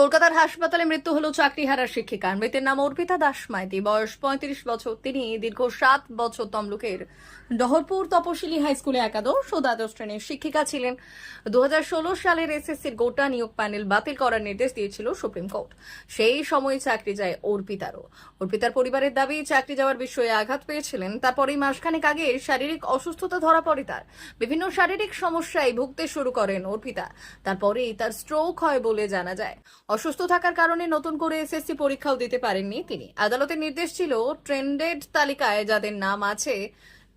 কলকাতার হাসপাতালে মৃত্যু হলো চাকরিহারা শিক্ষিকার। মৃতের নাম অর্পিতা দাস মাইতি। বয়স পঁয়ত্রিশ বছর। তিনি দীর্ঘ সাত বছর তমলুকের ডহরপুর তপশিলি হাই স্কুলে একাদশ ও দ্বাদশ শ্রেণির শিক্ষিকা ছিলেন। দু সালের এসএসসির গোটা নিয়োগ প্যানেল বাতিল করার নির্দেশ দিয়েছিল সুপ্রিম কোর্ট। সেই সময় চাকরি যায় অর্পিতারও। অর্পিতার পরিবারের দাবি, চাকরি যাওয়ার বিষয়ে আঘাত পেয়েছিলেন। তারপরেই মাসখানেক আগে শারীরিক অসুস্থতা ধরা পড়ে তার। বিভিন্ন শারীরিক সমস্যায় ভুগতে শুরু করেন অর্পিতা। তারপরেই তার স্ট্রোক হয় বলে জানা যায়। অসুস্থ থাকার কারণে নতুন করে এসএসসি পরীক্ষাও দিতে পারেননি তিনি। আদালতের নির্দেশ ছিল, ট্রেন্ডেড তালিকায় যাদের নাম আছে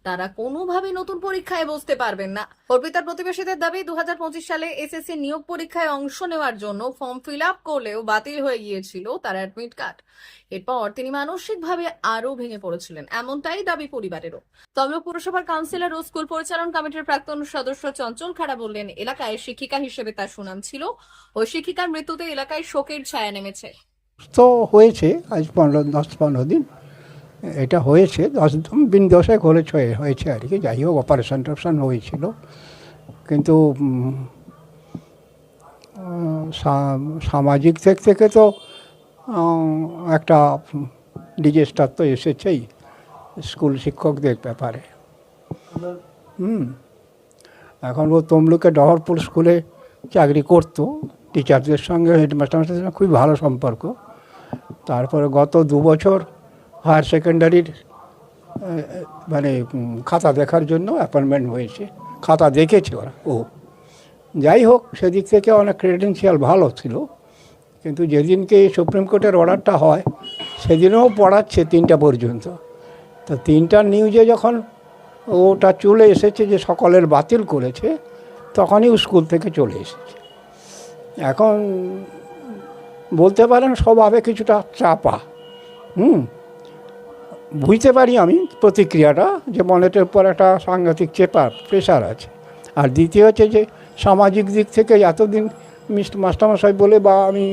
তারা কোনোভাবে নতুন পরীক্ষায় বসতে পারবেন না। অর্পিতার প্রতিবেশীদের দাবি, দুহাজার পঁচিশ সালে এসএসসি নিয়োগ পরীক্ষায় অংশ নেওয়ার জন্য ফর্ম ফিল আপ করলেও বাতিল হয়ে গিয়েছিল তার অ্যাডমিট কার্ড। এরপর তিনি মানসিকভাবে আরও ভেঙে পড়েছিলেন, এমনটাই দাবি পরিবারেরও। তমলুক পুরসভার কাউন্সিলর ও স্কুল পরিচালন কমিটির প্রাক্তন সদস্য চঞ্চল খাড়া বললেন, এলাকায় শিক্ষিকা হিসেবে তার সুনাম ছিল ওই শিক্ষিকার মৃত্যুতে এলাকায় শোকের ছায়া নেমেছে। তো হয়েছে, আজ পনেরো, দশ পনেরো দিন। এটা হয়েছে দশ দিন দশেক হয়েছে হয়েছে আর কি। যাই হোক অপারেশন টপারেশন হয়েছিল। কিন্তু সামাজিক দিক থেকে তো একটা ডিজেস্টার তো এসেছেই স্কুল শিক্ষকদের ব্যাপারে। হুম। এখন ও তমলুকে ডহরপুর স্কুলে চাকরি করতো। টিচারদের সঙ্গে হেডমাস্টারের সঙ্গে খুবই ভালো সম্পর্ক। তারপরে গত দু বছর হায়ার সেকেন্ডারির মানে খাতা দেখার জন্য অ্যাপয়েন্টমেন্ট হয়েছে। খাতা দেখেছে ওরা, ও। যাই হোক, সেদিক থেকে অনেক ক্রেডেন্সিয়াল ভালো ছিল। কিন্তু যেদিনকে সুপ্রিম কোর্টের অর্ডারটা হয়, সেদিনও পড়াচ্ছে তিনটা পর্যন্ত। তো তিনটা নিউজে যখন ওটা চলে এসেছে যে সকলের বাতিল করেছে, তখনই স্কুল থেকে চলে এসেছে। এখন বলতে পারেন স্বভাবে কিছুটা চাপা। হুম? বুঝতে পারি আমি প্রতিক্রিয়াটা যে মনেটের উপর একটা সাংঘাতিক চেপা প্রেশার আছে। আর দ্বিতীয় হচ্ছে যে সামাজিক দিক থেকে এতদিন মিস্ট মাস্টারমশাই বলে বা আমি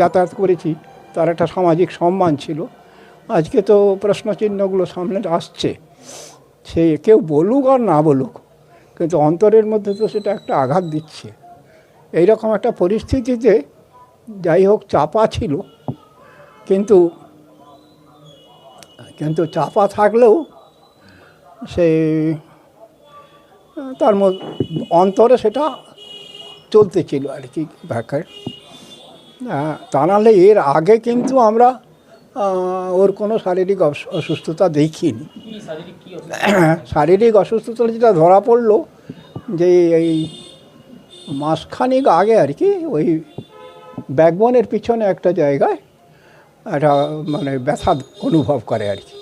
যাতায়াত করেছি, তার একটা সামাজিক সম্মান ছিল। আজকে তো প্রশ্নচিহ্নগুলো সামনে আসছে। সে কেউ বলুক আর না বলুক, কিন্তু অন্তরের মধ্যে তো সেটা একটা আঘাত দিচ্ছে। এইরকম একটা পরিস্থিতিতে যাই হোক চাপা ছিল, কিন্তু কিন্তু চাপা থাকলেও সে তার মধ্যে অন্তরে সেটা চলতে ছিল আর কি ব্যাখ্যায়। তা নাহলে এর আগে কিন্তু আমরা ওর কোনো শারীরিক অস- অসুস্থতা দেখিনি। শারীরিক অসুস্থতা যেটা ধরা পড়ল, যে এই মাসখানিক আগে আর কি ওই ব্যাকবোনের পিছনে একটা জায়গায় একটা মানে ব্যথা অনুভব করে আর কি।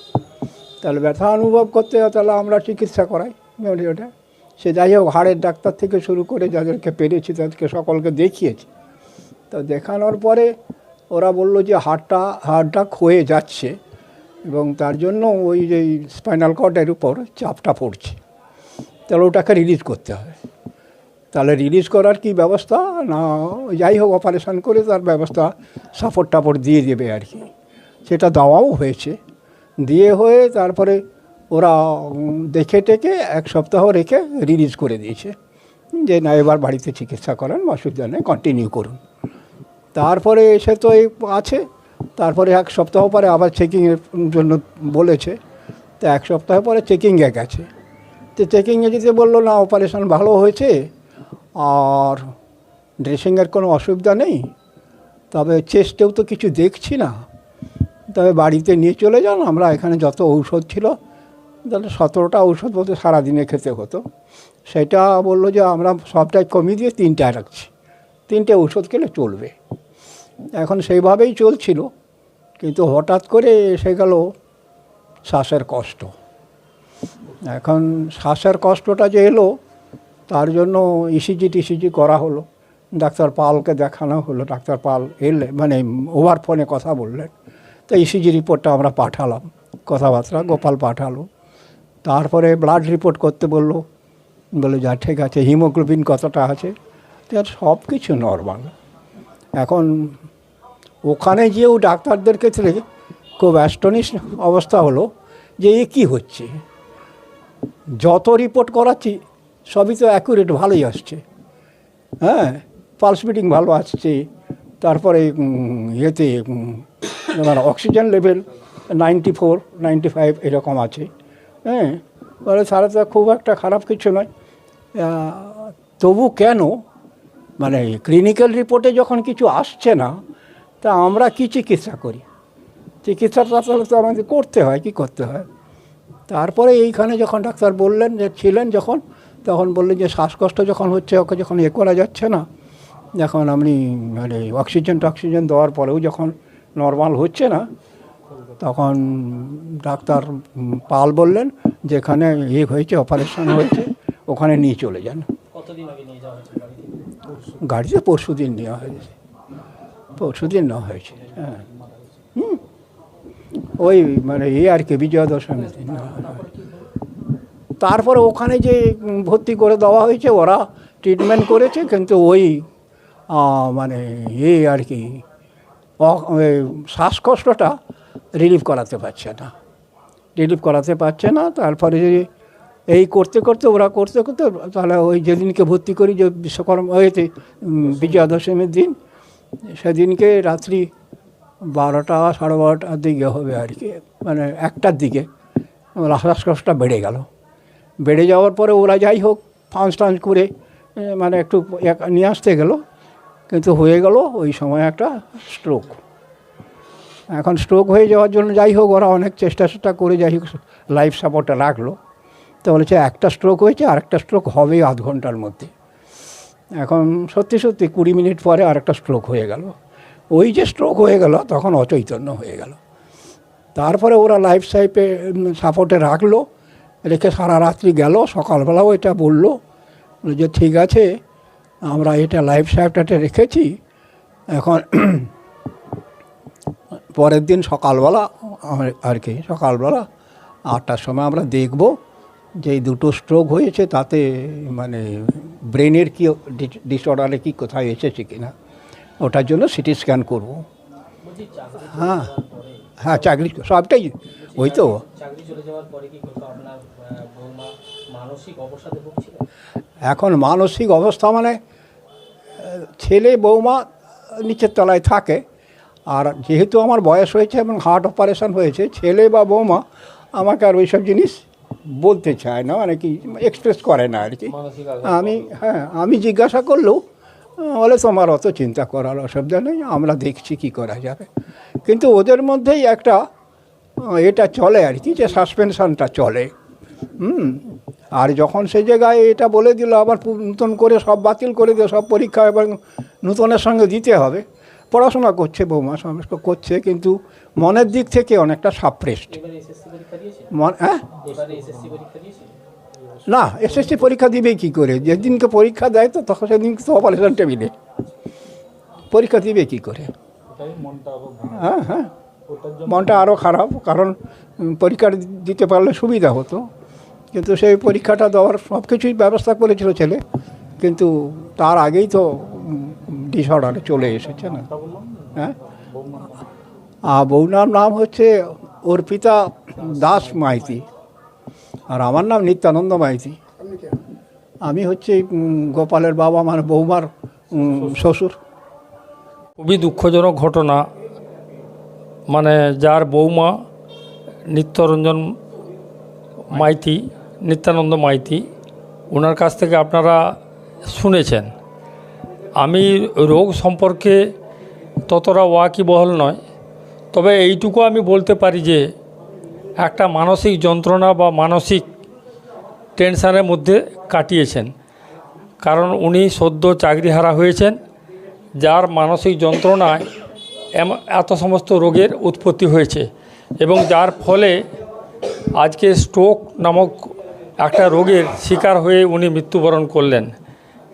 তাহলে ব্যথা অনুভব করতে তাহলে আমরা চিকিৎসা করাই। মোটামুটি ওটা। সে যাই হোক, হাড়ের ডাক্তার থেকে শুরু করে যাদেরকে পেরেছি, তাদেরকে সকলকে দেখিয়েছি। তো দেখানোর পরে ওরা বলল যে হাড়টা হাড়টা ক্ষয়ে যাচ্ছে এবং তার জন্য ওই যে স্পাইনাল কর্ডের উপর চাপটা পড়ছে। তাহলে ওটাকে রিলিজ করতে হবে তাহলে রিলিজ করার কি ব্যবস্থা? না, যাই হোক অপারেশন করে তার ব্যবস্থা সাপোর্ট টাপড় দিয়ে দেবে আর কি। সেটা দেওয়াও হয়েছে। দিয়ে হয়ে তারপরে ওরা দেখে টেকে এক সপ্তাহ রেখে রিলিজ করে দিয়েছে। যে না, এবার বাড়িতে চিকিৎসা করেন অসুবিধা নেই কন্টিনিউ করুন। তারপরে এসে তো এই আছে। তারপরে এক সপ্তাহ পরে আবার চেকিংয়ের জন্য বলেছে। তো এক সপ্তাহ পরে চেকিংয়ে গেছে। তো চেকিংয়ে যেতে বলল, না অপারেশন ভালো হয়েছে আর ড্রেসিংয়ের কোনো অসুবিধা নেই। তবে চেস্টেও তো কিছু দেখছি না। তবে বাড়িতে নিয়ে চলে যান, আমরা এখানে যত ঔষধ ছিল, তাহলে সতেরোটা ঔষধ বলতে সারাদিনে খেতে হতো। সেটা বলল যে আমরা সবটাই কমিয়ে দিয়ে তিনটায় রাখছি। তিনটে ঔষধ খেলে চলবে। এখন সেইভাবেই চলছিল। কিন্তু হঠাৎ করে এসে গেল শ্বাসের কষ্ট। এখন শ্বাসের কষ্টটা যে এলো তার জন্য ইসিজি টিসিজি করা হলো। ডাক্তার পালকে দেখানো হলো। ডাক্তার পাল এলে মানে ওভার ফোনে কথা বললেন। তো ইসিজি রিপোর্টটা আমরা পাঠালাম। কথাবার্তা গোপাল পাঠালো। তারপরে ব্লাড রিপোর্ট করতে বলল। বলে যা, ঠিক আছে হিমোগ্লোবিন কতটা আছে? তো সব কিছু নর্মাল এখন ওখানে গিয়েও ডাক্তারদের ক্ষেত্রে খুব অ্যাস্টনিশ অবস্থা হলো যে এ কী হচ্ছে। যত রিপোর্ট করাচ্ছি সবই তো অ্যাকুরেট ভালোই আসছে। হ্যাঁ পালস মিটিং ভালো আসছে, তারপরে ইয়েতে মানে oxygen level ninety four ninety five এরকম আছে। হ্যাঁ তাহলে তো খুব একটা খারাপ কিছু নয়। তবু কেন? মানে ক্লিনিক্যাল রিপোর্টে যখন কিছু আসছে না, তা আমরা কি চিকিৎসা করি? চিকিৎসাটা তাহলে তো আমাদের করতে হয়, কি করতে হয়? তারপরে এইখানে যখন ডাক্তার বললেন যে, ছিলেন যখন তখন বললেন যে শ্বাসকষ্ট যখন হচ্ছে ওকে যখন এ করা যাচ্ছে না যখন আপনি মানে অক্সিজেন টক্সিজেন দেওয়ার পরেও যখন নর্মাল হচ্ছে না তখন ডাক্তার পাল বললেন যেখানে ইয়ে হয়েছে অপারেশন হয়েছে ওখানে নিয়ে চলে যান গাড়িতে পরশু দিন নেওয়া হয়েছে পরশু দিন নেওয়া হয়েছে হ্যাঁ হুম। ওই মানে এই আর কি বিজয়া দশমীর দিন নেওয়া হয়েছে। তারপরে ওখানে যে ভর্তি করে দেওয়া হয়েছে, ওরা ট্রিটমেন্ট করেছে, কিন্তু ওই মানে এ আর কি শ্বাসকষ্টটা রিলিফ করাতে পারছে না। রিলিফ করাতে পারছে না, তারপরে এই করতে করতে, ওরা করতে করতে, তাহলে ওই যেদিনকে ভর্তি করি, যে বিশ্বকর্মা হয়েছে বিজয়া দশমীর দিন, সেদিনকে রাত্রি বারোটা, সাড়ে বারোটার দিকে হবে আর কি মানে একটার দিকে শ্বাসকষ্টটা বেড়ে গেল। বেড়ে যাওয়ার পরে ওরা যাই হোক, ফাঁস টান্স করে মানে একটু এক- নিয়ে আসতে গেলো। কিন্তু হয়ে গেল ওই সময় একটা স্ট্রোক এখন স্ট্রোক হয়ে যাওয়ার জন্য যাই হোক, ওরা অনেক চেষ্টা চেষ্টা করে যাই হোক লাইফ সাপোর্টে রাখল। তো বলেছে, একটা স্ট্রোক হয়েছে আর একটা স্ট্রোক হবে আধ ঘণ্টার মধ্যে। এখন সত্যি সত্যি কুড়ি মিনিট পরে আরেকটা স্ট্রোক হয়ে গেল। ওই যে স্ট্রোক হয়ে গেল, তখন অচৈতন্য হয়ে গেল। তারপরে ওরা লাইফ সাইপে সাপোর্টে রাখল। রেখে সারা রাত্রি গেল, সকালবেলাও এটা বলল যে ঠিক আছে, আমরা এটা লাইফ সাইপটাতে রেখেছি। এখন পরের দিন সকালবেলা, আর কি, সকালবেলা আটটার সময় আমরা দেখব যে দুটো স্ট্রোক হয়েছে, তাতে মানে ব্রেনের কি ডিসঅর্ডারে কি কোথায় এসেছে কি না ওটার জন্য সিটি স্ক্যান করব। হ্যাঁ। হ্যাঁ চাকরি সবটাই ওই তো। এখন মানসিক অবস্থা মানে ছেলে বৌমা নিচের তলায় থাকে আর যেহেতু আমার বয়স হয়েছে এবং হার্ট অপারেশন হয়েছে ছেলে বা বৌমা আমাকে আর ওইসব জিনিস বলতে চায় না মানে কি এক্সপ্রেস করে না আর কি। আমি হ্যাঁ আমি জিজ্ঞাসা করলেও বলে তোমার অত চিন্তা করার অসুবিধা নেই আমরা দেখছি কি করা যাবে। কিন্তু ওদের মধ্যেই একটা এটা চলে আর কি যে সাসপেনশনটা চলে। হুম? আর যখন সে জায়গায় এটা বলে দিল আবার নতুন করে সব বাতিল করে দিয়ে সব পরীক্ষা এবং নতুনের সঙ্গে দিতে হবে। পড়াশোনা করছে বৌমা সমস্ত করছে কিন্তু মনের দিক থেকে অনেকটা মন হ্যাঁ? না এসএসসি পরীক্ষা দিবে কি করে? যেদিনকে পরীক্ষা দেয় তো তখন সেদিনকে তো অপারেশন টেবিলে। পরীক্ষা দিবে কি করে? হ্যাঁ হ্যাঁ। মনটা আরও খারাপ কারণ পরীক্ষা দিতে পারলে সুবিধা হতো। কিন্তু সেই পরীক্ষাটা দেওয়ার সব কিছুই ব্যবস্থা করেছিল ছেলে। কিন্তু তার আগেই তো ডিসঅর্ডারে চলে এসেছে না। হ্যাঁ? আর বৌনার নাম হচ্ছে অর্পিতা দাস মাইতি। আর আমার নাম নিত্যানন্দ মাইতি। আমি হচ্ছে গোপালের বাবা মানে বৌমার শ্বশুর। খুবই দুঃখজনক ঘটনা। মানে যার বৌমা নিত্যরঞ্জন মাইতি, নিত্যানন্দ মাইতি ওনার কাছ থেকে আপনারা শুনেছেন। আমি রোগ সম্পর্কে ততটা ওয়াকিবহল নয়, তবে এইটুকু আমি বলতে পারি যে একটা মানসিক যন্ত্রণা বা মানসিক টেনশানের মধ্যে কাটিয়েছেন। কারণ উনি সদ্য চাকরিহারা হয়েছেন, যার মানসিক যন্ত্রণায় এত সমস্ত রোগের উৎপত্তি হয়েছে এবং যার ফলে আজকে স্ট্রোক নামক একটা রোগের শিকার হয়ে উনি মৃত্যুবরণ করলেন।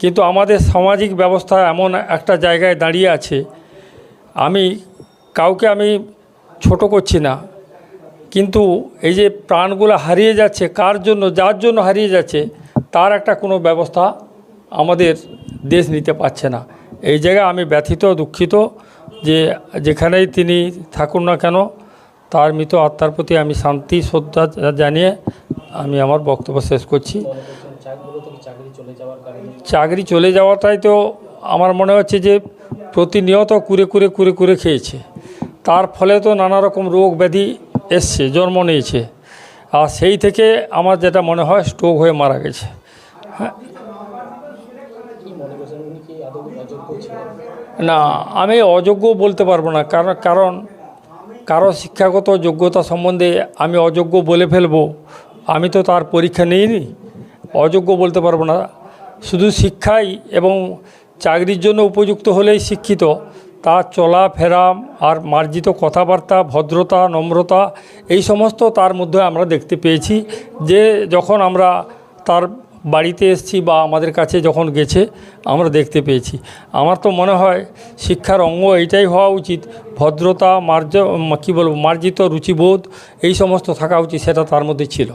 কিন্তু আমাদের সামাজিক ব্যবস্থা এমন একটা জায়গায় দাঁড়িয়ে আছে, আমি কাউকে আমি ছোট করছি না। কিন্তু এই যে প্রাণগুলো হারিয়ে যাচ্ছে, কার জন্য, যার জন্য হারিয়ে যাচ্ছে, তার একটা কোনো ব্যবস্থা আমাদের দেশ নিতে পারছে না। এই জায়গায় আমি ব্যথিত, দুঃখিত যে যেখানেই তিনি থাকুন না কেন, তার মৃত আত্মার প্রতি আমি শান্তি, শ্রদ্ধা জানিয়ে আমি আমার বক্তব্য শেষ করছি। চাকরি চলে যাওয়াটাই তো আমার মনে হচ্ছে যে প্রতিনিয়ত কুরে কুরে কুরে কুরে খেয়েছে। তার ফলে তো নানা রকম রোগ ব্যাধি এসছে, জন্ম নিয়েছে। আর সেই থেকে আমার যেটা মনে হয় স্ট্রোক হয়ে মারা গেছে। ছিলেন না, আমি অযোগ্য বলতে পারব না। কারণ কারণ কারও শিক্ষাগত যোগ্যতা সম্বন্ধে আমি অযোগ্য বলে ফেলব, আমি তো তার পরীক্ষা নিইনি। অযোগ্য বলতে পারব না। শুধু শিক্ষাই এবং চাকরির জন্য উপযুক্ত হলেই শিক্ষিত। তার চলাফেরা আর মার্জিত কথাবার্তা, ভদ্রতা, নম্রতা, এই সমস্ত তার মধ্যে আমরা দেখতে পেয়েছি যে যখন আমরা তার বাড়িতে এসেছি বা আমাদের কাছে যখন গেছে, আমরা দেখতে পেয়েছি। আমার তো মনে হয় শিক্ষার অঙ্গ এইটাই হওয়া উচিত। ভদ্রতা, মার্জ কী বলব, মার্জিত, রুচিবোধ, এই সমস্ত থাকা উচিত, সেটা তার মধ্যে ছিল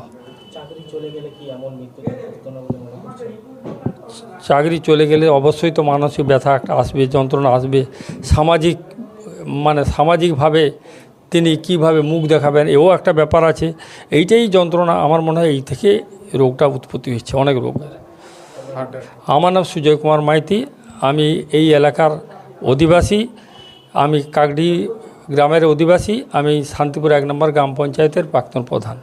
চাকরি চলে গেলে কি এমন মৃত্যু ঘটতো না বলে মনে করছেন চাকরি চলে গেলে অবশ্যই তো মানসিক ব্যথা একটা আসবে, যন্ত্রণা আসবে। সামাজিক মানে সামাজিকভাবে তিনি কীভাবে মুখ দেখাবেন, এও একটা ব্যাপার আছে। এইটাই যন্ত্রণা আমার মনে হয় এই থেকে রোগটা উৎপত্তি হচ্ছে অনেক রোগের আমার নাম সুজয় কুমার মাইতি, আমি এই এলাকার অধিবাসী। আমি কাকডি গ্রামের অধিবাসী, আমি শান্তিপুর এক নম্বর গ্রাম পঞ্চায়েতের প্রাক্তন প্রধান।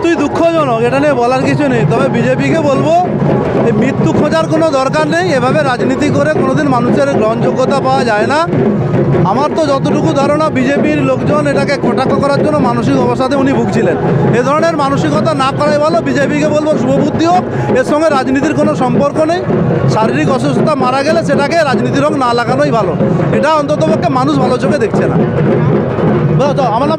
মৃত্যুই দুঃখজনক, এটা নিয়ে বলার কিছু নেই। তবে বিজেপিকে বলব, এই মৃত্যু খোঁজার কোনো দরকার নেই। এভাবে রাজনীতি করে কোনোদিন মানুষের গ্রহণযোগ্যতা পাওয়া যায় না। আমার তো যতটুকু ধারণা, বিজেপির লোকজন এটাকে কটাক্ষ করার জন্য মানসিক অবসাদে উনি ভুগছিলেন। এ ধরনের মানসিকতা না করাই ভালো। বিজেপিকে বলব শুভবুদ্ধি হোক, এর সঙ্গে রাজনীতির কোনো সম্পর্ক নেই। শারীরিক অসুস্থতা মারা গেলে সেটাকে রাজনীতির রং না লাগানোই ভালো। এটা অন্ততপক্ষে মানুষ ভালো চোখে দেখছে না। আমার নাম